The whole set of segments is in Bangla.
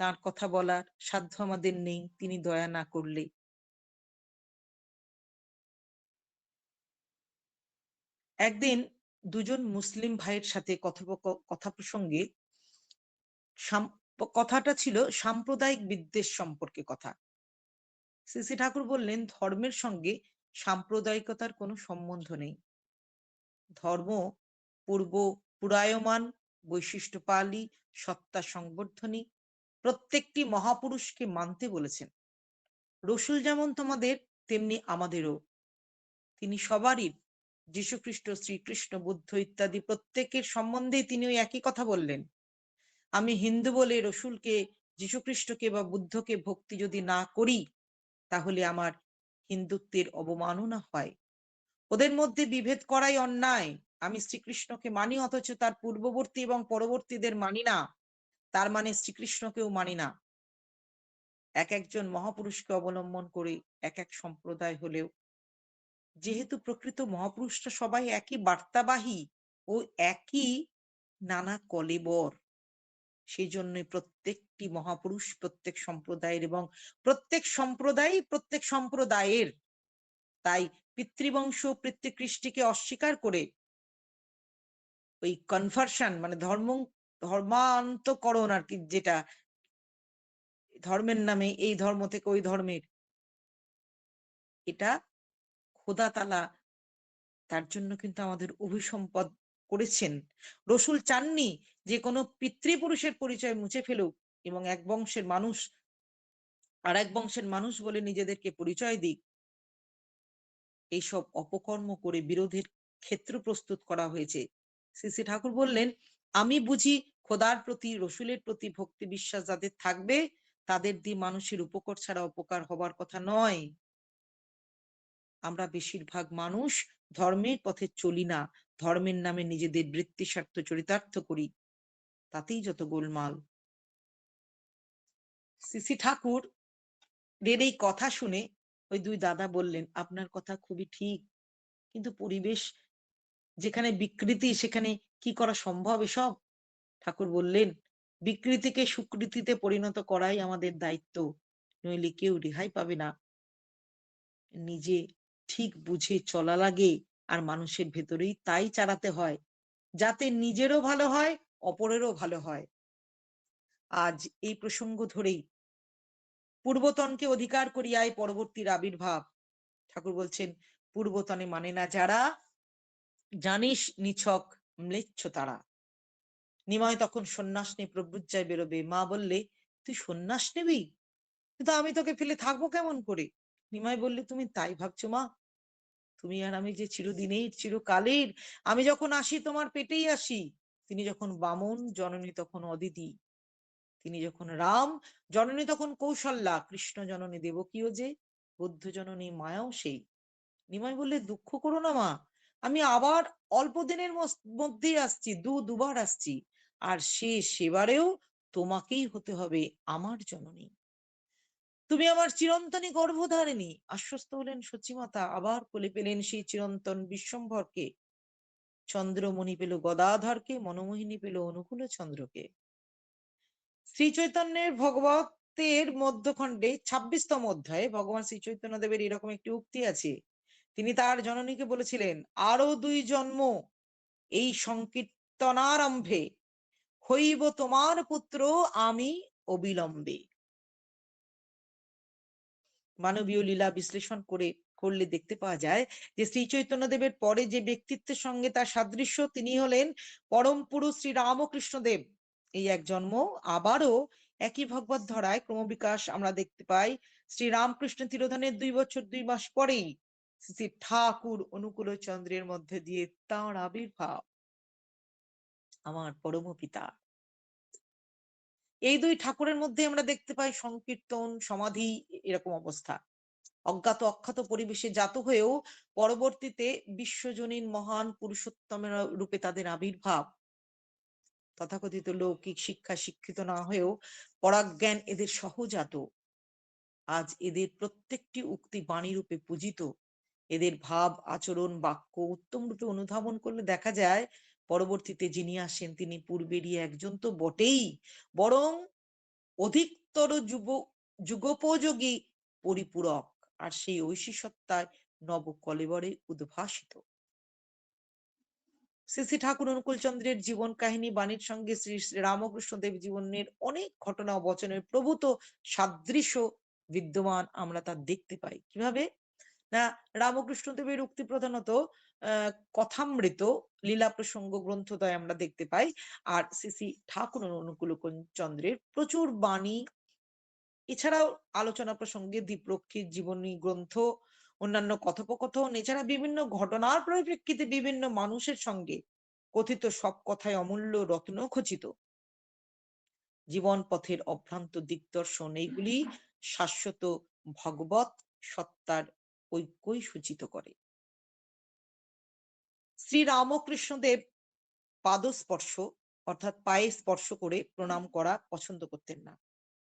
তার কথা বলার সাধ্য আমাদের নেই, তিনি দয়া না করলে। একদিন দুজন মুসলিম ভাইয়ের সাথে কথা প্রসঙ্গে কথাটা ছিল সাম্প্রদায়িক বিদ্বেষ সম্পর্কে কথা। শ্রী ঠাকুর বললেন, ধর্মের সঙ্গে সাম্প্রদায়িকতার কোনো সম্বন্ধ নেই। ধর্ম পূর্ব, পুরায়মান, বৈশিষ্ট্যপালী, সত্তা সংবর্ধনী প্রত্যেকটি মহাপুরুষকে মানতে বলেছেন। রসুল যেমন তোমাদের, তেমনি আমাদেরও। তিনি সবারই যীশুখ্রিস্ট, শ্রীকৃষ্ণ, বুদ্ধ ইত্যাদি প্রত্যেকের সম্বন্ধে তিনি ওই একই কথা বললেন। আমি হিন্দু বলে রসুলকে, যীশুখ্রিস্টকে বা বুদ্ধকে ভক্তি যদি না করি, তাহলে আমার হিন্দুত্বের অবমাননা হয়। ওদের মধ্যে বিভেদ করাই অন্যায়। আমি শ্রীকৃষ্ণকে মানি, অথচ তার পূর্ববর্তী এবং পরবর্তীদের মানি না। তার মানে শ্রীকৃষ্ণকেও মানি না। এক একজন মহাপুরুষকে অবলম্বন করে এক এক সম্প্রদায় হলেও যেহেতু প্রকৃত মহাপুরুষরা সবাই একই বার্তাবাহী ও একই নানা কলেবর সেই জন্য প্রত্যেকটি মহাপুরুষ প্রত্যেক সম্প্রদায়ের এবং প্রত্যেক সম্প্রদায় প্রত্যেক সম্প্রদায়ের। তাই পিতৃবংশ পিতৃকৃষ্টিকে অস্বীকার করে ওই কনভার্সন মানে ধর্ম ধর্মান্তকরণ আর কি যেটা, ধর্মের নামে এই ধর্ম থেকে ওই ধর্মের। এটা খোদা তালা তার জন্য কিন্তু আমাদের অভিসম্পদ করেছেন। রসুল চাননি যে কোনো পিতৃপুরুষের পরিচয় মুছে ফেলুক এবং এক বংশের মানুষ, আর এক বংশের মানুষ বলে নিজেদেরকে পরিচয় দিক। এইসব অপকর্ম করে বিরোধের ক্ষেত্র প্রস্তুত করা হয়েছে। শ্রী ঠাকুর বললেন আমি বুঝি খোদার প্রতি, রসুলের প্রতি ভক্তি বিশ্বাস যাদের থাকবে, তাদের দিয়ে মানুষের উপকার ছাড়া উপকার হবার কথা নয়। আমরা বেশিরভাগ মানুষ ধর্মের পথে চলি না, ধর্মের নামে নিজেদের বৃত্তি স্বার্থ চরিতার্থ করি। তাতেই যত গোলমাল। সিসি ঠাকুর রের এই কথা শুনে ওই দুই দাদা বললেন, আপনার কথা খুবই ঠিক। কিন্তু পরিবেশ যেখানে বিকৃতি, সেখানে কি করা সম্ভব এসব? ঠাকুর বললেন, বিকৃতিকে সুকৃতিতে পরিণত করাই আমাদের দায়িত্ব, নইলে কেউ রেহাই পাবে না। নিজে ঠিক বুঝে চলা লাগে আর মানুষের ভেতরেই তাই চালাতে হয়, যাতে নিজেরও ভালো হয়, অপরেরও ভালো হয়। আজ এই প্রসঙ্গ ধরেই পূর্বতনকে অধিকার করিয়ায় পরবর্তীর আবির্ভাব। ঠাকুর বলছেন, পূর্বতনে মানে না যারা জানিস, নিছক ম্লেচ্ছ তারা। নিময় তখন সন্ন্যাস নিয়ে প্রবুজ্জায় বেরোবে। মা বললে, তুই সন্ন্যাস নেবি? কিন্তু আমি তোকে ফেলে থাকব কেমন করে? নিমাই বললে, তুমি তাই ভাবছ মা? তুমি আর আমি যে চিরদিনের, চিরকালের, আমি যখন আসি তোমার পেটেই আসি। তিনি যখন বামন, জননী তখন অদিতি। তিনি যখন রাম, জননী তখন কৌশল্যা। কৃষ্ণ জননী দেবকীও যে, বুদ্ধ জননী মায়াও সেই। নিমাই বললে, দুঃখ করো না মা। আমি আবার অল্প দিনের মধ্যেই আসছি, দু, দুবার আসছি। আর সে সেবারেও তোমাকেই হতে হবে আমার জননী। তুমি আমার চিরন্তনী গর্ভধারিণী। আশ্বস্ত হলেন সচিমাতা, আবার কোলে পেলেন সেই চিরন্তন বিশ্বম্ভরকে। চন্দ্রমণি পেল গদাধরকে, মনমোহিনী পেল অনুকূল চন্দ্রকে। শ্রী চৈতন্যের ভগবতের মধ্যখণ্ডে, ছাব্বিশতম অধ্যায়ে, ভগবান শ্রী চৈতন্য দেবের এরকম একটি উক্তি আছে। তিনি তার জননীকে বলেছিলেন, আরও দুই জন্ম এই সংকীর্তনারম্ভে হইব তোমার পুত্র আমি অবিলম্বে। মানবীয় লীলা বিশ্লেষণ করে, করলে দেখতে পাওয়া যায় যে শ্রী চৈতন্য দেবের পরে যে ব্যক্তিত্বের সঙ্গে তার সাদৃশ্য, তিনি হলেন পরম পুরুষ শ্রী রামকৃষ্ণ দেব এই এক জন্ম আবারও একই ভগবত ধরায় ক্রমবিকাশ আমরা দেখতে পাই। শ্রী রামকৃষ্ণ তিরোধানের দুই বছর দুই মাস পরেই শ্রী ঠাকুর অনুকূল চন্দ্রের মধ্যে দিয়ে তাঁর আবির্ভাব আমার পরম পিতা এই দুই ঠাকুরের মধ্যে আমরা দেখতে পাই সংকীর্তন, সমাধি, এরকম অবস্থা। অজ্ঞাত অখ্যাত পরিবেশে জাত হয়েও পরবর্তীতে বিশ্বজনীন মহান পুরুষোত্তমের রূপে তাদের আবির্ভাব। তথাকথিত লৌকিক শিক্ষা শিক্ষিত না হয়েও পরাজ্ঞান এদের সহজাত। আজ এদের প্রত্যেকটি উক্তি বাণী রূপে পূজিত। এদের ভাব, আচরণ, বাক্য, উত্তম রূপে অনুধাবন করলে দেখা যায়, পরবর্তীতে যিনি আসেন তিনি পূর্বেরই একজন তো বটেই। বরং অধিকতর যুব, যুগোপযোগী পরিপূরক আর সেই ঐশী সত্তায় নব কলেবরে উদ্ভাসিত। শ্রী ঠাকুর অনুকূল চন্দ্রের জীবন কাহিনী, বাণীর সঙ্গে শ্রী শ্রী রামকৃষ্ণ দেব জীবনের অনেক ঘটনা বচনের প্রভূত সাদৃশ্য বিদ্যমান আমরা তা দেখতে পাই। কীভাবে? না, রামকৃষ্ণ দেবের উক্তি প্রধানত কথামৃত, লীলা প্রসঙ্গ গ্রন্থদয় আমরা দেখতে পাই। আর শ্রী ঠাকুর অনুকূল চন্দ্রের প্রচুর বাণী। এছাড়াও আলোচনা প্রসঙ্গে দীপরক্ষীর জীবনী গ্রন্থ, অন্যান্য কথোপকথন, এছাড়া বিভিন্ন ঘটনার পরিপ্রেক্ষিতে বিভিন্ন মানুষের সঙ্গে কথিত সব কথায় অমূল্য রত্ন খচিত। জীবন পথের অভ্রান্ত দিগদর্শন, এইগুলি শাশ্বত ভগবত সত্তার ঐক্যই সূচিত করে। শ্রী রামকৃষ্ণদেব পাদস্পর্শ, অর্থাৎ পায়ে স্পর্শ করে প্রণাম করা পছন্দ করতেন না।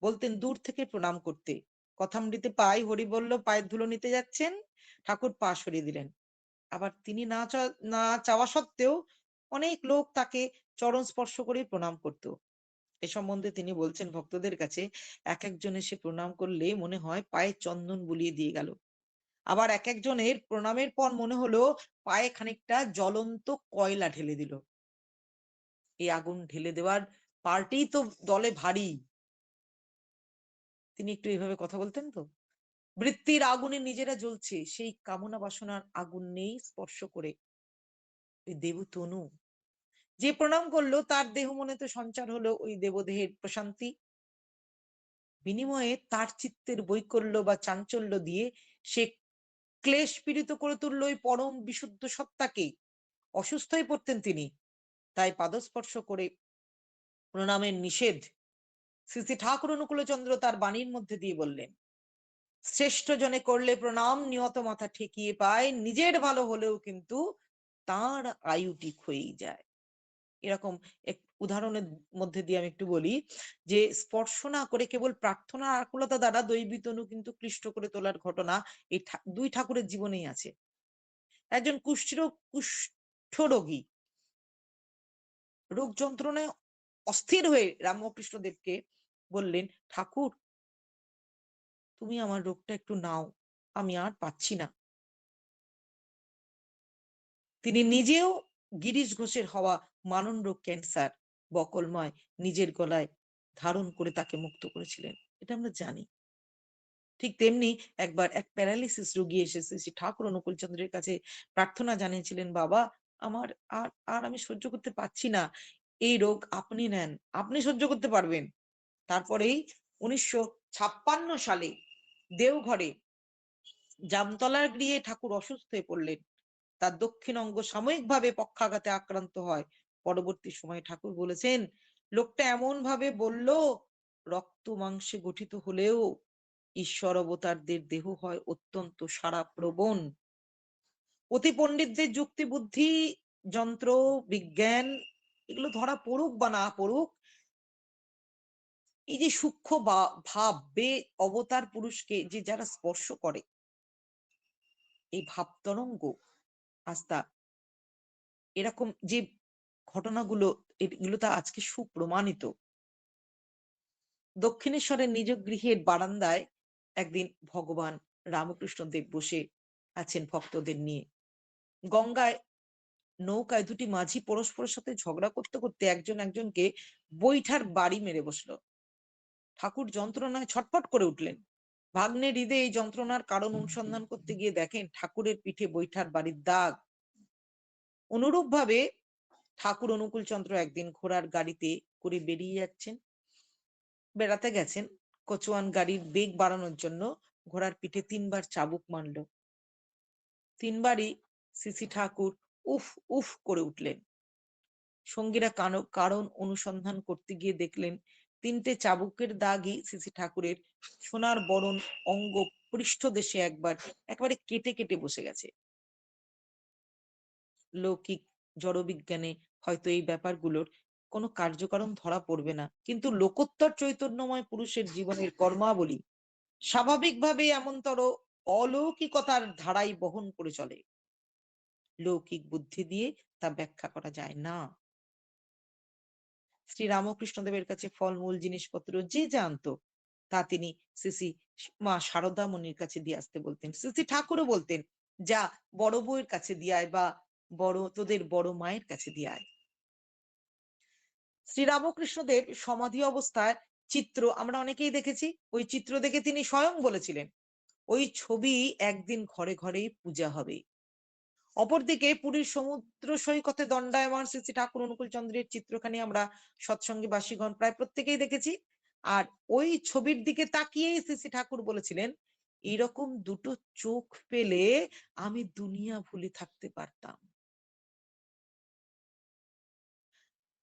বলতেন, দূর থেকে প্রণাম করতে। কথামৃতে পাই হরি বলল পায়ের ধুলো নিতে যাচ্ছেন, ঠাকুর পা সরিয়ে দিলেন। আবার তিনি না না চাওয়া সত্ত্বেও অনেক লোক তাকে চরণ স্পর্শ করে প্রণাম করত। এ সম্বন্ধে তিনি বলছেন, ভক্তদের কাছে এক একজন এসে প্রণাম করলে মনে হয় পায়ে চন্দন বুলিয়ে দিয়ে গেল। আবার এক একজনের প্রণামের পর মনে হলো পায়ে খানিকটা জ্বলন্ত কয়লা ঢেলে দিল। এই আগুন ঢেলে দেওয়ার পার্টি তো দলে ভারী। তিনি একটু এইভাবে কথা বলতেন তো? বৃত্তির আগুনে নিজেরা জ্বলছে, সেই কামনা বাসনার আগুন নেই স্পর্শ করে। দেবতনু, যে প্রণাম করল তার দেহ মনে তো সঞ্চার হলো ওই দেবদেহের প্রশান্তি। বিনিময়ে তার চিত্তের বৈকল্য বা চাঞ্চল্য দিয়ে সে ক্লেশ পীড়িত করে তুললো ওই পরম বিশুদ্ধ সত্তাকে। অসুস্থ হয়ে পড়তেন তিনি। তাই পাদস্পর্শ করে প্রণামের নিষেধ শ্রী শ্রী ঠাকুর অনুকূলচন্দ্র তার বাণীর মধ্যে দিয়ে বললেন, শ্রেষ্ঠ জনে করলে প্রণাম নিয়ত মাথা ঠেকিয়ে পায়, নিজের ভালো হলেও কিন্তু তার আয়ুটি ক্ষয়েই যায়। এরকম এক উদাহরণের মধ্যে দিয়ে আমি একটু বলি যে, স্পর্শ না করে কেবল প্রার্থনা আকুলতা দ্বারা দৈবিতনু কিন্তু ক্লিষ্ট করে তোলার ঘটনা এই দুই ঠাকুরের জীবনেই আছে। একজন কুষ্ঠরোগ কুষ্ঠ রোগী রোগ যন্ত্রণায় অস্থির হয়ে রামকৃষ্ণ দেবকে বললেন, ঠাকুর, তুমি আমার রোগটা একটু নাও, আমি আর পাচ্ছি না। তিনি নিজেও গিরিশ ঘোষের হওয়া মানন রোগ ক্যান্সার। বকলময় নিজের গলায় ধারণ করে তাকে মুক্ত করেছিলেন। এটা আমরা জানি। ঠিক তেমনি একবার এক প্যারালিসিস রোগী এসেছে শ্রী ঠাকুর অনুকূল চন্দ্রের কাছে প্রার্থনা জানিয়েছিলেন, বাবা, আমার আর আর আমি সহ্য করতে পারছি না। এই রোগ আপনি নেন, আপনি সহ্য করতে পারবেন। তারপরেই উনিশশো ছাপ্পান্ন সালে দেওঘরে জামতলার গৃহে ঠাকুর অসুস্থ হয়ে পড়লেন। তার দক্ষিণ অঙ্গ সাময়িকভাবে পক্ষাঘাতে আক্রান্ত হয়। পরবর্তী সময়ে ঠাকুর বলেছেন, লোকটা এমন ভাবে বলল, রক্ত মাংসে গঠিত হলেও ঈশ্বর অবতারদের দেহ হয় অত্যন্ত সারা প্রবণ। অতি পণ্ডিতদের যুক্তি, বুদ্ধি, যন্ত্র, বিজ্ঞান, এগুলো ধরা পড়ুক বা না পড়ুক, এই যে সূক্ষ্ম ভাব, বে অবতার পুরুষকে যে যারা স্পর্শ করে, এই ভাব তরঙ্গ আস্তা এরকম যে ঘটনাগুলো, এগুলো তা আজকে সুপ্রমাণিত। দক্ষিণেশ্বরের নিজ গৃহের বারান্দায় একদিন ভগবান রামকৃষ্ণ দেব বসে আছেন ভক্তদের নিয়ে। গঙ্গায় নৌকায় দুটি মাঝি পরস্পরের সাথে ঝগড়া করতে করতে একজন একজনকে বৈঠার বাড়ি মেরে বসল। ঠাকুর যন্ত্রণায় ছটফট করে উঠলেন। ভাগ্নের হৃদে এই যন্ত্রণার কারণ অনুসন্ধান করতে গিয়ে দেখেন ঠাকুরের পিঠে বৈঠার বাড়ির দাগ। অনুরূপ ভাবে ঠাকুর অনুকূল চন্দ্র একদিন ঘোড়ার গাড়িতে করে বেরিয়ে যাচ্ছেন। বেড়াতে গেছেন। কচুয়ান গাড়ির বেগ বাড়ানোর জন্য ঘোড়ার পিঠে তিনবার চাবুক মারল। তিনবারই সিসি ঠাকুর উফ উফ করে উঠলেন। সঙ্গীরা কারণ অনুসন্ধান করতে গিয়ে দেখলেন, তিনটে চাবুকের দাগই সিসি ঠাকুরের সোনার বরণ অঙ্গ পৃষ্ঠ দেশে একবার, একবারে কেটে কেটে বসে গেছে। লৌকিক জড়বিজ্ঞানে হয়তো এই ব্যাপারগুলোর কোনো কার্যকারণ ধরা পড়বে না। কিন্তু লোকোত্তর চৈতন্যময় পুরুষের জীবনের কর্মাবলী স্বাভাবিকভাবে এমনতর অলৌকিকতার ধারাই বহন করে চলে। লৌকিক বুদ্ধি দিয়ে তা ব্যাখ্যা করা যায় না। শ্রী রামকৃষ্ণদেবের কাছে ফলমূল জিনিসপত্র যে জানতো তা তিনি শ্রী মা সারদা মনির কাছে দিয়ে আসতে বলতেন। শ্রী ঠাকুরও বলতেন যা বড় বউয়ের কাছে দিয়ে আয় বা বড়, তোদের বড় মায়ের কাছে দিয়ে আয়। শ্রী রামকৃষ্ণদেব সমাধি অবস্থায় চিত্র আমরা অনেকেই দেখেছি। ওই চিত্র দেখে তিনি স্বয়ং বলেছিলেন, ওই ছবি একদিন ঘরে ঘরেই পূজা হবে। অপরদিকে পুরীর সমুদ্র সৈকতে দণ্ডায়মান শ্রী শ্রী ঠাকুর অনুকূল চন্দ্রের চিত্রখানি আমরা সৎসঙ্গে বাসীগণ প্রায় প্রত্যেকেই দেখেছি। আর ওই ছবির দিকে তাকিয়েই শ্রী শ্রী ঠাকুর বলেছিলেন, এরকম দুটো চোখ পেলে আমি দুনিয়া ভুলে থাকতে পারতাম।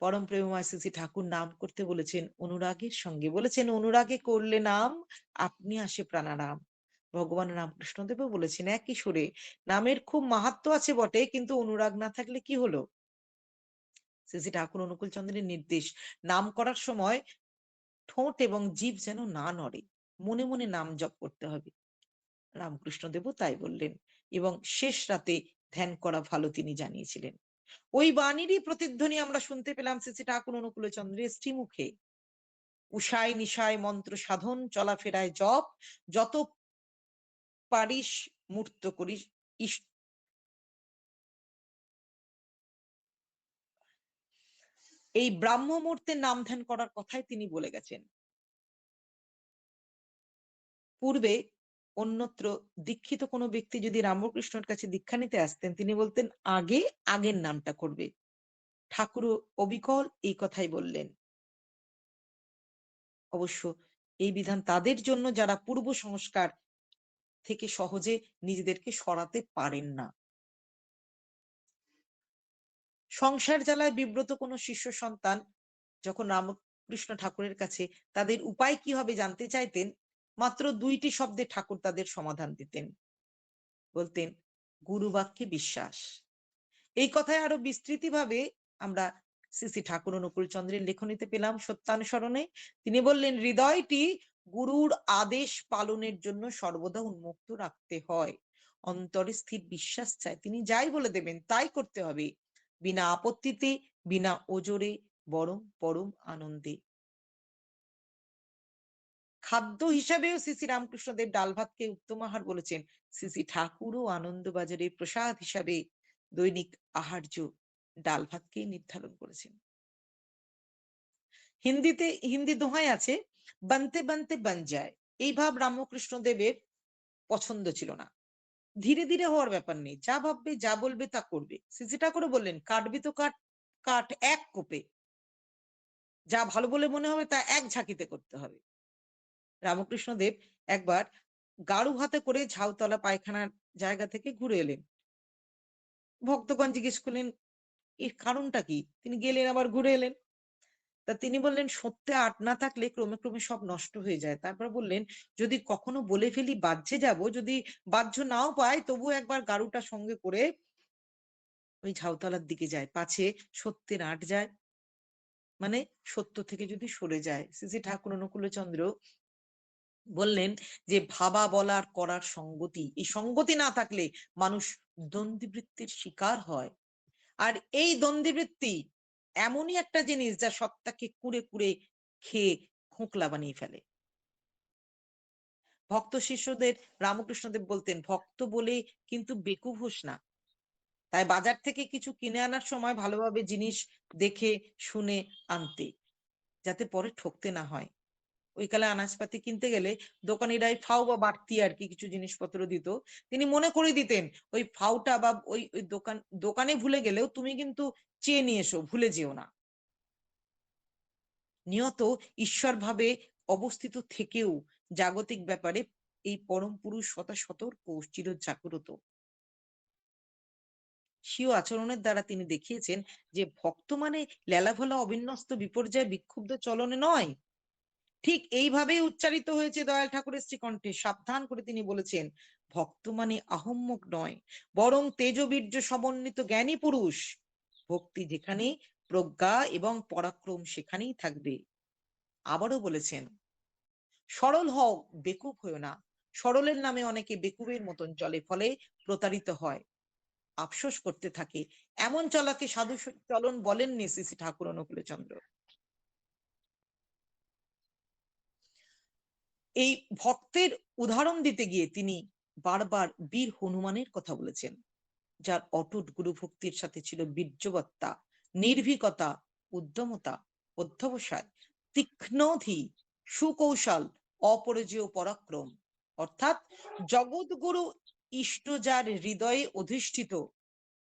পরম প্রেমময় শ্রী ঠাকুর নাম করতে বলেছেন অনুরাগের সঙ্গে। বলেছেন, অনুরাগে করলে নাম, আপনি আসে প্রাণারাম। ভগবান রামকৃষ্ণদেবও বলেছেন একই সুরে নামের খুব মাহাত্ম আছে বটে, কিন্তু অনুরাগ না থাকলে কি হলো? শ্রী ঠাকুর অনুকূল চন্দ্রের নির্দেশ, নাম করার সময় ঠোঁট এবং জীব যেন না নড়ে, মনে মনে নাম জপ করতে হবে। রামকৃষ্ণদেবও তাই বললেন এবং শেষ রাতে ধ্যান করা ভালো তিনি জানিয়েছিলেন। ওই বাণীরই প্রতিধ্বনি আমরা শুনতে পেলাম শ্রী ঠাকুর অনুকূল চন্দ্রের শ্রীমুখে। উষায় নিশায় মন্ত্র সাধন, চলাফেরায় জপ, যত পারিস মূর্ত করিস এই ব্রাহ্ম মুহূর্তের নাম ধ্যান করার কথাই তিনি বলে গেছেন। পূর্বে অন্যত্র দীক্ষিত কোনো ব্যক্তি যদি রামকৃষ্ণর কাছে দীক্ষা নিতে আসতেন, তিনি বলতেন, আগে আগের নামটা করবে। ঠাকুর অবিকল এই কথাই বললেন। অবশ্য এই বিধান তাদের জন্য যারা পূর্ব সংস্কার থেকে সহজে নিজেদেরকে সরাতে পারেন না। সংসার জ্বালায় বিব্রত কোনো শিষ্য সন্তান যখন রামকৃষ্ণ ঠাকুরের কাছে তাদের উপায় কি হবে জানতে চাইতেন মাত্র দুইটি শব্দে ঠাকুর তাদের সমাধান দিতেন। বলতেন গুরু বাক্যে বিশ্বাস। এই কথায় আরও বিস্তৃতি ভাবে আমরা শ্রী ঠাকুর অনুকূল চন্দ্রের লেখনীতে পেলাম সত্যানুসরণে। তিনি বললেন, হৃদয়টি গুরুর আদেশ পালনের জন্য সর্বদা উন্মুক্ত রাখতে হয়। অন্তরে স্থির বিশ্বাস চায় তিনি যাই বলে দেবেন, তাই করতে হবে। বিনা আপত্তিতে, বিনা ওজোরে, বরং পরম আনন্দে। খাদ্য হিসাবেও শ্রী রামকৃষ্ণদেব ডাল ভাতকে উত্তম আহার বলেছেন। শ্রী ঠাকুরও আনন্দবাজারে প্রসাদ হিসাবে দৈনিক আহার্য ডাল ভাতকেই নির্ধারণ করেছেন। হিন্দিতে, হিন্দি দোহাই আছে, বানতে বানতে বান যায়। এই ভাব রামকৃষ্ণ দেবের পছন্দ ছিল না। ধীরে ধীরে হওয়ার ব্যাপার নেই। যা ভাববে, যা বলবে তা করবে। সিসিটা করে বললেন, কাটবি তো কাট কাঠ এক কোপে। যা ভালো বলে মনে হবে তা এক ঝাঁকিতে করতে হবে। রামকৃষ্ণ দেব একবার গাড়ু হাতে করে ঝাউতলা পায়খানার জায়গা থেকে ঘুরে এলেন। ভক্তগণ জিজ্ঞেস করলেন, এর কারণটা কি? তিনি গেলেন, আবার ঘুরে এলেন। তা তিনি বললেন, সত্যে আট না থাকলে ক্রমে ক্রমে সব নষ্ট হয়ে যায়। তারপর বললেন, যদি কখনো বলে ফেলি বাহ্যে যাব, যদি বাহ্য নাও পাই তবু একবার গাড়ুটা সঙ্গে করে ওই ঝাউতলার দিকে যায়, পাছে সত্যের আট যায়। মানে সত্য থেকে যদি সরে যায়। শ্রী ঠাকুর অনুকূল চন্দ্র বললেন যে, ভাবা বলার করার সঙ্গতি। এই সঙ্গতি না থাকলে মানুষ দ্বন্দ্বীবৃত্তির শিকার হয়। আর এই দ্বন্দ্বীবৃত্তি এমনই একটা জিনিস যা সত্তাকে কুড়ে কুড়ে খেয়ে খোঁকলা বানিয়ে ফেলে। ভক্ত শিষ্যদের রামকৃষ্ণদেব বলতেন, ভক্ত বলে কিন্তু বেকুভোস না। তাই বাজার থেকে কিছু কিনে আনার সময় ভালোভাবে জিনিস দেখে, শুনে, আনতে। যাতে পরে ঠকতে না হয়। ওই কালে আনাজপাতি কিনতে গেলে দোকানিরাই ফাউ বা বাড়তি আর কি কিছু জিনিসপত্র দিত। তিনি মনে করে দিতেন, ওই ফাউটা বা ওই ওই দোকান, দোকানে ভুলে গেলেও তুমি কিন্তু চেয়ে নিয়ে এসো, ভুলে যেও না। নিয়ত ঈশ্বর ভাবে অবস্থিত থেকেও জাগতিক ব্যাপারে এই পরম পুরুষ সদা সতর্ক চির জাগ্রত স্বীয় আচরণের দ্বারা তিনি দেখিয়েছেন যে ভক্ত মানে লেলাভোলা অবিন্যস্ত বিপর্যয় বিক্ষুব্ধ চলনে নয়। ঠিক এইভাবেই উচ্চারিত হয়েছে দয়াল ঠাকুরের শ্রীকণ্ঠে। সাবধান করে তিনি বলেছেন, ভক্ত মানে আহম্মক নয়, বরং তেজবীর্য সমন্বিত জ্ঞানী পুরুষ। ভক্তি যেখানে প্রজ্ঞা এবং পরাক্রম সেখানেই থাকবে। আবারও বলেছেন, সরল হও, বেকুব হয়েও না। সরলের নামে অনেকে বেকুবের মতন চলে, ফলে প্রতারিত হয়। আফসোস করতে থাকে, এমন চলাকে সাধু চলন বলেননি শ্রী ঠাকুর অনুকূল এই ভক্তের উদাহরণ দিতে গিয়ে তিনি বারবার বীর হনুমানের কথা বলেছেন, যার অটুট গুরু ভক্তির সাথে ছিল বীর্যবত্তা, নির্ভীকতা, উদ্যমতা, অধ্যবসায়, তীক্ষ্ণধি, সুকৌশল, অপরাজেয় পরাক্রম। অর্থাৎ জগৎগুরু ইষ্ট যার হৃদয়ে অধিষ্ঠিত,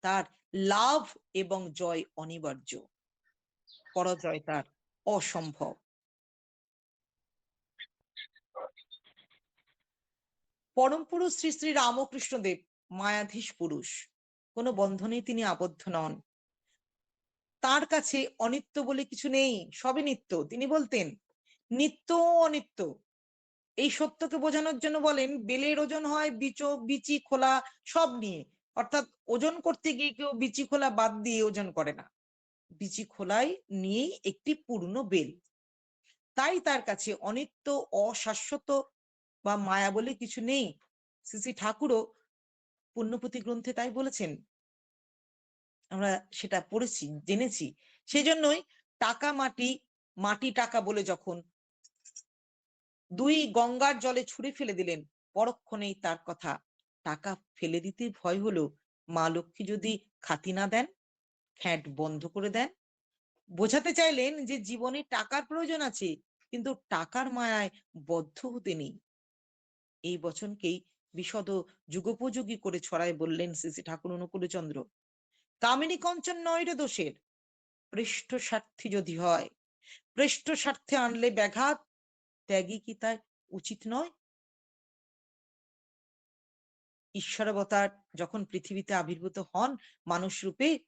তার লাভ এবং জয় অনিবার্য, পরাজয় তার অসম্ভব। পরম পুরুষ শ্রী শ্রী রামকৃষ্ণদেব মায়াধীশ পুরুষ। কোনো বন্ধনে তিনি আবদ্ধ নন। তার কাছে অনিত্য বলে কিছু নেই, সবই নিত্য। তিনি বলতেন, নিত্য অনিত্য। এই সত্যকে বোঝানোর জন্য বলেন, বেলের ওজন হয় বিচো, বিচি, খোলা, সব নিয়ে। অর্থাৎ ওজন করতে গিয়ে কেউ বিচি, খোলা বাদ দিয়ে ওজন করে না। বিচি, খোলাই নিয়েই একটি পূর্ণ বেল। তাই তার কাছে অনিত্য, অশাশ্বত বা মায়া বলে কিছু নেই। শ্রী ঠাকুরও পুণ্যপতি গ্রন্থে তাই বলেছেন। আমরা সেটা পড়েছি, জেনেছি। সেই জন্যই টাকা মাটি মাটি টাকা বলে যখন দুই গঙ্গার জলে ছুঁড়ে ফেলে দিলেন, পরক্ষণেই তার কথা, টাকা ফেলে দিতে ভয় হলো, মা লক্ষ্মী যদি খাতি না দেন, খ্যাট বন্ধ করে দেন। বোঝাতে চাইলেন যে জীবনে টাকার প্রয়োজন আছে, কিন্তু টাকার মায়ায় বদ্ধ হতে নেই। এই বচনকেই বিশদ যুগোপযোগী করে ছড়ায় বললেন শ্রী ঠাকুর অনুকূলচন্দ্র। কামিনী কঞ্চন নয় দোষের, পৃষ্ঠ স্বার্থী যদি হয়, পৃষ্ঠ স্বার্থে আনলে ব্যাঘাত, ত্যাগী কি তার উচিত নয়? ঈশ্বরাবতার যখন পৃথিবীতে আবির্ভূত হন মানুষ রূপে,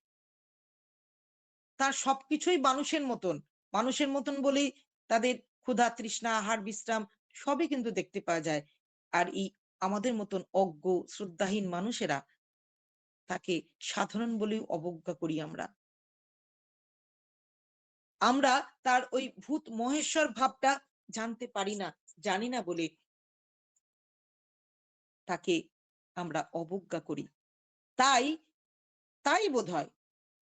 তার সবকিছুই মানুষের মতন। মানুষের মতন বলেই তাদের ক্ষুধা তৃষ্ণা, আহার, বিশ্রাম সবই কিন্তু দেখতে পাওয়া যায়। আর এই আমাদের মতন অজ্ঞ, শ্রদ্ধাহীন মানুষেরা তাকে সাধারণ বলেই অবজ্ঞা করি আমরা। আমরা তার ওই ভূত মহেশ্বর ভাবটা জানতে পারি না, জানি না বলে তাকে আমরা অবজ্ঞা করি। তাই তাই বোধ হয়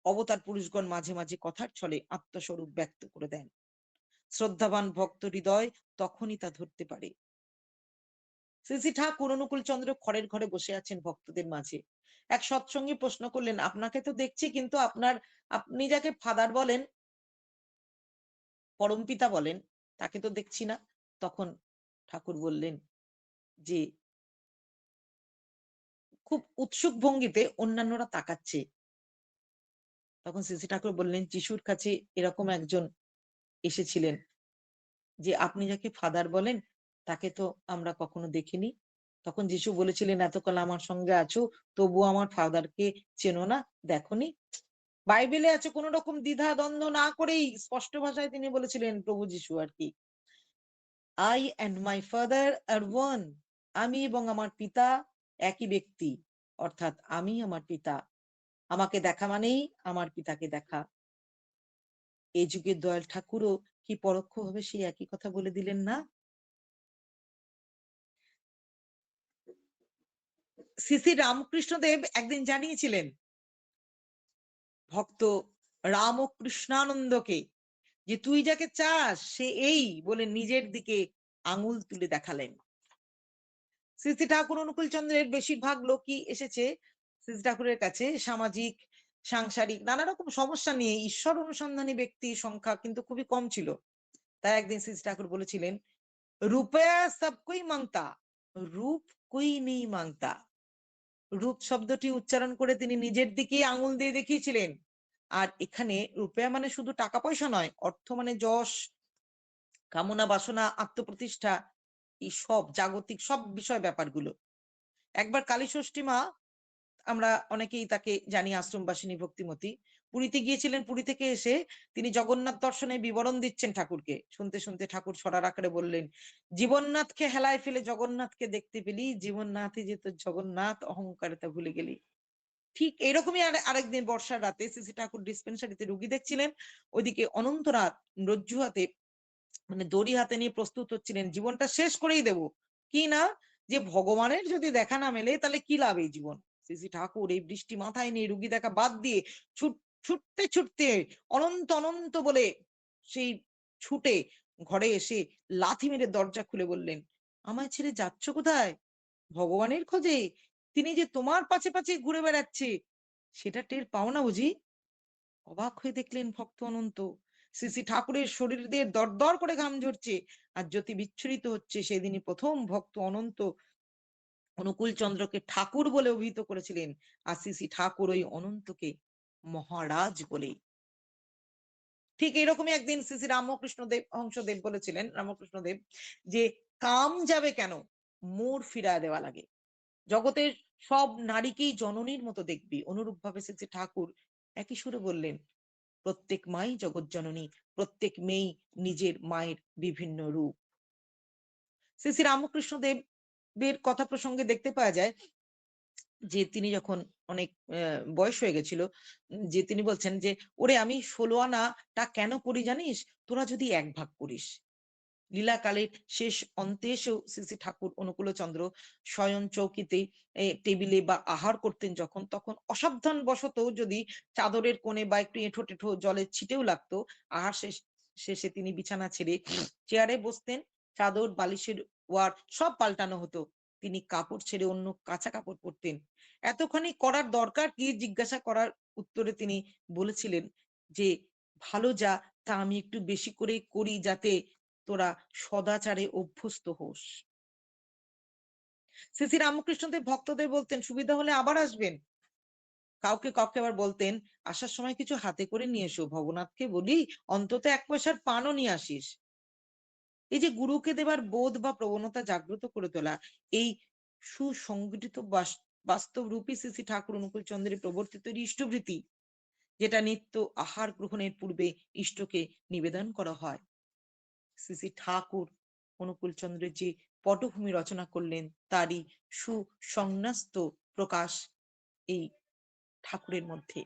অবতার পুরুষগণ মাঝে মাঝে কথার ছলে আত্মস্বরূপ ব্যক্ত করে দেন। শ্রদ্ধাবান ভক্ত হৃদয় তখনই তা ধরতে পারে। শ্রী ঠাকুর অনুকূল চন্দ্র খড়ের ঘরে বসে আছেন ভক্তদের মাঝে। এক সৎসঙ্গী প্রশ্ন করলেন, আপনাকে তো দেখছি, কিন্তু আপনার, আপনি যাকে ফাদার বলেন পরমপিতা বলেন, তাকে তো দেখছি না। তখন ঠাকুর বললেন যে, খুব উৎসুক ভঙ্গিতে অন্যান্যরা তাকাচ্ছে। তখন শ্রী ঠাকুর বললেন, যিশুর কাছে এরকম একজন এসেছিলেন যে, আপনি যাকে ফাদার বলেন তাকে তো আমরা কখনো দেখিনি। তখন যিশু বলেছিলেন, এতকাল আমার সঙ্গে আছো, তবু আমার ফাদারকে চেনো না, দেখনি? বাইবেলে আছে কোন রকম দ্বিধা দ্বন্দ্ব না করেই স্পষ্ট ভাষায় তিনি বলেছিলেন, প্রভু যিশু আর কি। I and my father are one আমি এবং আমার পিতা একই ব্যক্তি। অর্থাৎ আমি, আমার পিতা। আমাকে দেখা মানেই আমার পিতাকে দেখা। এই যুগের দয়াল ঠাকুরও কি পরোক্ষভাবে সেই একই কথা বলে দিলেন না? শ্রী রামকৃষ্ণদেব একদিন জানিয়েছিলেন, ভক্ত রাম ও কৃষ্ণানন্দকে যে তুই যাকে চাস, সে এই বলে নিজের দিকে আঙুল তুলে দেখালেন। শ্রী ঠাকুর অনুকূল চন্দ্রের বেশিরভাগ লোকই এসেছে শ্রী ঠাকুরের কাছে, সামাজিক, সাংসারিক, নানা রকম সমস্যা নিয়ে ঈশ্বর অনুসন্ধানী ব্যক্তি সংখ্যা কিন্তু খুবই কম ছিল। তাই একদিন শ্রী ঠাকুর বলেছিলেন, রূপয়া সব কই মাংতা, রূপ কই নেই মাংতা। রূপ শব্দটি উচ্চারণ করে তিনি নিজের দিকে আঙুল দিয়ে দেখিয়েছিলেন। আর এখানে রূপেয়া মানে শুধু টাকা পয়সা নয়, অর্থ মানে যশ, কামনা বাসনা, আত্মপ্রতিষ্ঠা, এই সব জাগতিক সব বিষয় ব্যাপারগুলো। একবার কালী ষষ্ঠী মা, আমরা অনেকেই তাকে জানি আশ্রমবাসিনী ভক্তিমতী পুরীতে গিয়েছিলেন, পুরী থেকে এসে তিনি জগন্নাথ দর্শনে বিবরণ দিচ্ছেন ঠাকুরকে। শুনতে শুনতে ঠাকুর ছড়ার আকারে বললেন, জীবননাথকে হেলায় ফেলে জগন্নাথকে দেখতে পেলি জীবননাথই যে তোর জগন্নাথ অহংকারে তা ভুলে গেলি। ঠিক এরকমই আরেকদিন বর্ষার রাতে সিসি ঠাকুর ডিসপেন্সারিতে রুগী দেখছিলেন। ওইদিকে অনন্তরাত রজ্জু হাতে মানে দড়ি হাতে নিয়ে প্রস্তুত হচ্ছিলেন, জীবনটা শেষ করেই দেব। কি না? যে ভগবানের যদি দেখা না মেলে তাহলে কি লাভ এই জীবন? শ্রী ঠাকুর এই বৃষ্টি মাথায় নিয়ে রুগী দেখা বাদ দিয়ে ছুট ছুটতে ছুটতে, অনন্ত অনন্ত বলে সেই ছুটে ঘরে এসে লাথি মেরে দরজা খুলে বললেন, আমায় ছেড়ে যাচ্ছ কোথায়? ভগবানের খোঁজে? তিনি যে তোমার পাছে পাছে ঘুরে বেড়াচ্ছে, সেটা টের পাও না বুঝি? অবাক হয়ে দেখলেন ভক্ত অনন্ত, শ্রী শ্রী ঠাকুরের শরীর দিয়ে দরদর করে ঘাম ঝরছে, আর জ্যোতি বিচ্ছুরিত হচ্ছে। সেদিনই প্রথম ভক্ত অনন্ত অনুকূল চন্দ্রকে ঠাকুর বলে অভিহিত করেছিলেন, আর শ্রী শ্রী ঠাকুর ওই অনন্তকে মহারাজ বলে। ঠিক এরকমই একদিন শ্রী শ্রী রামকৃষ্ণ দেব হংসদেব বলেছিলেন রামকৃষ্ণ দেব যে কাম যাবে কেন? মোর ফিরায় দেওয়া লাগে। জগতের সব নারীকেই জননীর মতো দেখবি। অনুরূপ ভাবে শ্রী ঠাকুর একই সুরে বললেন, প্রত্যেক মাই জগৎ জননী, প্রত্যেক মেয়েই নিজের মায়ের বিভিন্ন রূপ। শ্রী শ্রী রামকৃষ্ণ দেবের কথা প্রসঙ্গে দেখতে পাওয়া যায় যে তিনি যখন অনেক বয়স হয়ে গেছিল যে তিনি বলছেন যে, ওরে আমি ষোলো আনাটা কেন করি জানিস? তোরা যদি এক ভাগ করিস লীলাকালের শেষ অন্তে এসেও শ্রী ঠাকুর অনুকূল চন্দ্র শয়ন চৌকিতে টেবিলে বা আহার করতেন যখন, তখন অসাবধান বশত যদি চাদরের কোণে বা একটু এঁঠো টেঠো জলের ছিটেও লাগতো, আহার শেষ, শেষে তিনি বিছানা ছেড়ে চেয়ারে বসতেন, চাদর, বালিশের ওয়ার সব পাল্টানো হতো। তিনি কাপড় ছেড়ে অন্য কাঁচা কাপড় পরতেন। এতখানি করার দরকার কি? জিজ্ঞাসা করার উত্তরে তিনি বলেছিলেন যে, ভালো যা, তা আমি একটু বেশি করে করি যাতে তোরা সদাচারে অভ্যস্ত হোস। শ্রী রামকৃষ্ণদেব ভক্তদের বলতেন, সুবিধা হলে আবার আসবেন। কাউকে কাউকে আবার বলতেন, আসার সময় কিছু হাতে করে নিয়ে এসো ভবনাথকে বলি, অন্তত এক পয়সার পানও নিয়ে আসিস। এই যে গুরুকে দেবার বোধ বা প্রবণতা জাগ্রত করে তোলা, এই সুসংগঠিত বাস্তব রূপী শ্রী ঠাকুর অনুকূল চন্দ্রের প্রবর্তিত ইষ্টভৃতি যেটা নিত্য আহার গ্রহণের পূর্বে ইষ্টকে নিবেদন করা হয়। শ্রী শ্রী ঠাকুর অনুকূল চন্দ্রের যে পটভূমি রচনা করলেন, তারই সুসংন্যস্ত প্রকাশ এই ঠাকুরের মধ্যে।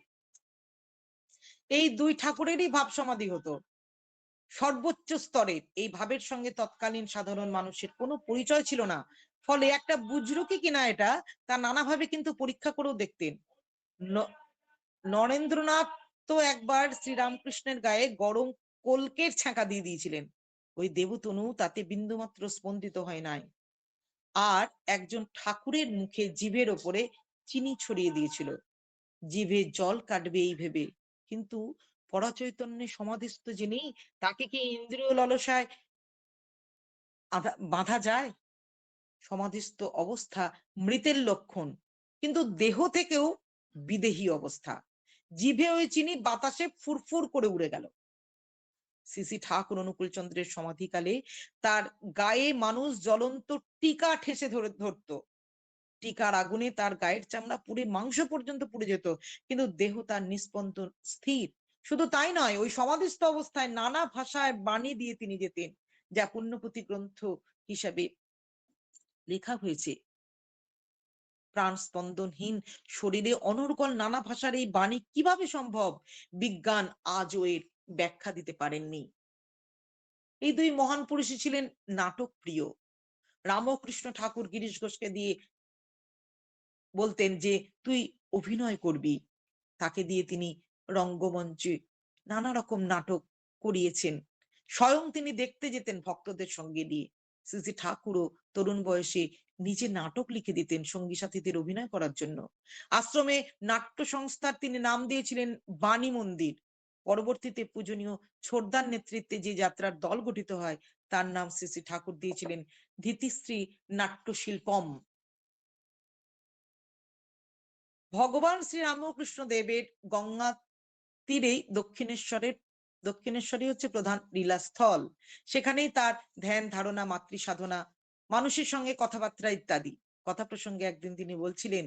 এই দুই ঠাকুরেরই ভাব সমাধি হতো। সর্বোচ্চ স্তরে। এই ভাবের সঙ্গে তৎকালীন সাধারণ মানুষের কোনো পরিচয় ছিল না। ফলে একটা বুজরুকি কিনা এটা, তা নানাভাবে কিন্তু পরীক্ষা করেও দেখতেন। নরেন্দ্রনাথ তো একবার শ্রীরামকৃষ্ণের গায়ে গরম কলকের ছাঁকা দিয়ে দিয়েছিলেন। ওই দেবতনু তাতে বিন্দুমাত্র স্পন্দিত হয় নাই। আর একজন ঠাকুরের মুখে জিভের ওপরে চিনি ছড়িয়ে দিয়েছিল। জিভে জল কাটবে এই ভেবে। কিন্তু পরাচৈতন্যে সমাধিস্থ যিনি, তাকে কি ইন্দ্রিয় ললসায় বাঁধা যায়? সমাধিস্থ অবস্থা মৃতের লক্ষণ। কিন্তু দেহ থেকেও বিদেহী অবস্থা। জিভে ওই চিনি বাতাসে ফুরফুর করে উড়ে গেল। শ্রী ঠাকুর অনুকূল চন্দ্রের সমাধিকালে তার গায়ে মানুষ জ্বলন্ত টিকা ঠেসে ধরে, ধরতো। টিকার আগুনে তার গায়ের চামড়া পুড়ে মাংস পর্যন্ত পুড়ে যেত। কিন্তু দেহ তার নিস্পন্দন স্থির। শুধু তাই নয়, ওই সমাধিস্থ অবস্থায় নানা ভাষায় বাণী দিয়ে তিনি যেতেন, যা পুণ্যপতি গ্রন্থ হিসাবে লেখা হয়েছে। প্রাণ স্পন্দনহীন শরীরে অনর্গল নানা ভাষার এই বাণী কীভাবে সম্ভব? বিজ্ঞান আজও এর ব্যাখ্যা দিতে পারেননি। এই দুই মহান পুরুষই ছিলেন নাটক প্রিয় রামকৃষ্ণ ঠাকুর গিরিশ ঘোষকে দিয়ে বলতেন যে, তুই অভিনয় করবি। তাকে দিয়ে তিনি রঙ্গমঞ্চে নানা রকম নাটক করিয়েছেন। স্বয়ং তিনি দেখতে যেতেন ভক্তদের সঙ্গে নিয়ে। শ্রী ঠাকুরও তরুণ বয়সে নিজে নাটক লিখে দিতেন সঙ্গী সাথীদের অভিনয় করার জন্য। আশ্রমে নাট্য সংস্থার তিনি নাম দিয়েছিলেন বাণী মন্দির। পরবর্তীতে পূজনীয় ছোটদার নেতৃত্বে যে যাত্রার দল গঠিত হয়, তার নাম শ্রী ঠাকুর দিয়েছিলেন ধীতিশ্রী নাট্য শিল্পম ভগবান শ্রী রামকৃষ্ণ দেবের গঙ্গা তীরেই দক্ষিণেশ্বরের, দক্ষিণেশ্বরই হচ্ছে প্রধান লীলাস্থল। সেখানেই তার ধ্যান, ধারণা মাতৃ সাধনা মানুষের সঙ্গে কথাবার্তা ইত্যাদি। কথা প্রসঙ্গে একদিন তিনি বলছিলেন,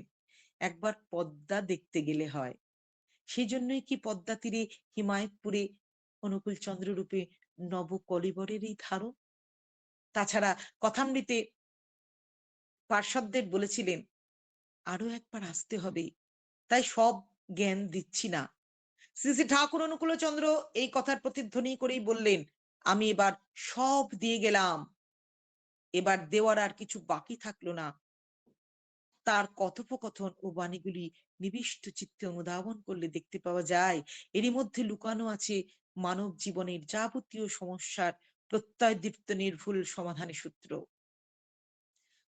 একবার পদ্মা দেখতে গেলে হয়। সেই জন্যই কি পদ্মা তীরে হিমায়তপুরে অনুকূল চন্দ্র রূপে নব কলিবরের এই ধারণ? তাছাড়া কথামৃতে পার্শ্বদের বলেছিলেন, আরও একবার আসতে হবে। তাই সব জ্ঞান দিচ্ছি না। শ্রী শ্রী ঠাকুর অনুকূল চন্দ্র এই কথার প্রতিধ্বনি করেই বললেন, আমি এবার সব দিয়ে গেলাম। এবার দেওয়ার আর কিছু বাকি থাকল না। তার কথোপকথন ও বাণীগুলি নিবিষ্ট চিত্তে অনুধাবন করলে দেখতে পাওয়া যায়, এরই মধ্যে লুকানো আছে মানব জীবনের যাবতীয় সমস্যার প্রত্যয় দীপ্ত নির্ভুল সমাধানের সূত্র।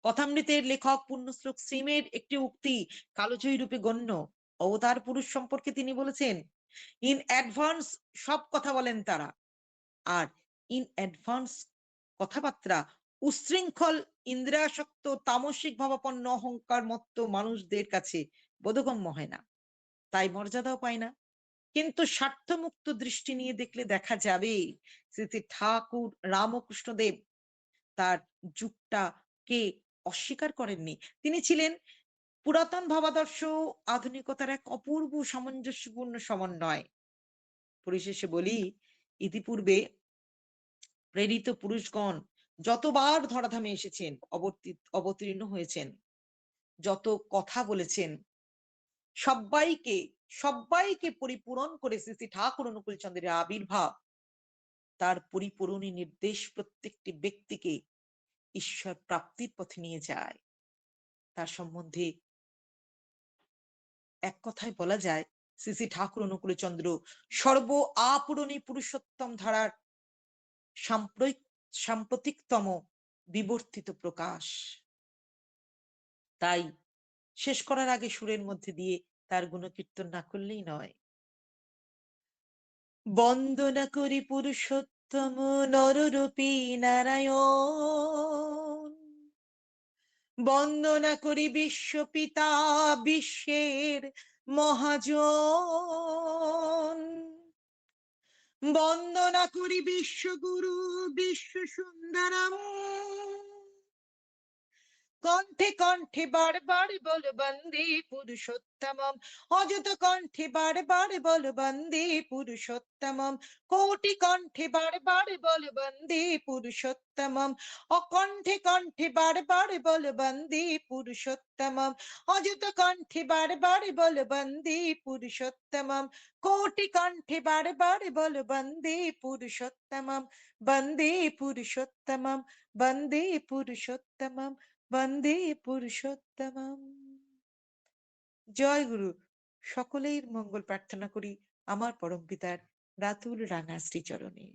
কথামৃতের লেখক পূর্ণশ্লোক শ্রীমের একটি উক্তি কালোজয়ী রূপে গণ্য। অবতার পুরুষ সম্পর্কে তিনি বলেছেন ইন অ্যাডভান্স সব কথা বলেন তারা। আর ইন অ্যাডভান্স কথাবার্তা উশৃঙ্খল, ইন্দ্রিয়াসক্ত, তামসিক ভাবাপন্ন, অহংকার মত্ত মানুষদের কাছে বোধগম্য হয় না। তাই মর্যাদাও পায় না। কিন্তু স্বার্থমুক্ত দৃষ্টি নিয়ে দেখলে দেখা যাবে শ্রী ঠাকুর রামকৃষ্ণদেব তার যুগটা কে অস্বীকার করেননি। তিনি ছিলেন পুরাতন ভাবাদর্শ আধুনিকতার এক অপূর্ব সামঞ্জস্যপূর্ণ সমন্বয়। পরিশেষে বলি, ইতিপূর্বে প্রেরিত পুরুষগণ যতবার ধরাধামে এসেছেন অবতীর্ণ হয়েছেন, যত কথা বলেছেন সবাইকে সবাইকে পরিপূরণ করে শ্রী ঠাকুর অনুকূল চন্দ্রের আবির্ভাব, তার পরিপূরণী নির্দেশ প্রত্যেকটি ব্যক্তিকে ঈশ্বর প্রাপ্তির পথে নিয়ে যায়। তার সম্বন্ধে এক কথায় বলা যায়, শ্রী শ্রী ঠাকুর অনুকূল চন্দ্র সর্ব আপূরণী পুরুষোত্তম ধারার সাম্প্রতিকতম বিবর্তিত প্রকাশ। তাই শেষ করার আগে সুরের মধ্যে দিয়ে তার গুণকীর্তন না করলেই নয়। বন্দনা করি পুরুষোত্তম নররূপী নারায়ণ। বন্দনা করি বিশ্বপিতা বিশ্বের মহাজন। বন্দনা করি বিশ্বগুরু বিশ্ব সুন্দরম কণ্ঠে কণ্ঠে বারবার বল বন্দে পুরুষোত্তমম। অযত কণ্ঠে বারবার বল বন্দে পুরুষোত্তমম। কোটি কণ্ঠে বারবার বল বন্দে পুরুষোত্তমম। অকণ্ঠে কণ্ঠে বারবার বল বন্দে পুরুষোত্তমম। অযত কণ্ঠে বারবার বল বন্দে পুরুষোত্তমম। কোটি কণ্ঠে বারবার বল বন্দে পুরুষোত্তমম। বন্দে পুরুষোত্তমম। বন্দে পুরুষোত্তমম। বন্দে পুরুষোত্তম জয় গুরু। সকলের মঙ্গল প্রার্থনা করি আমার পরম পিতার রাতুল রাঙা শ্রীচরণে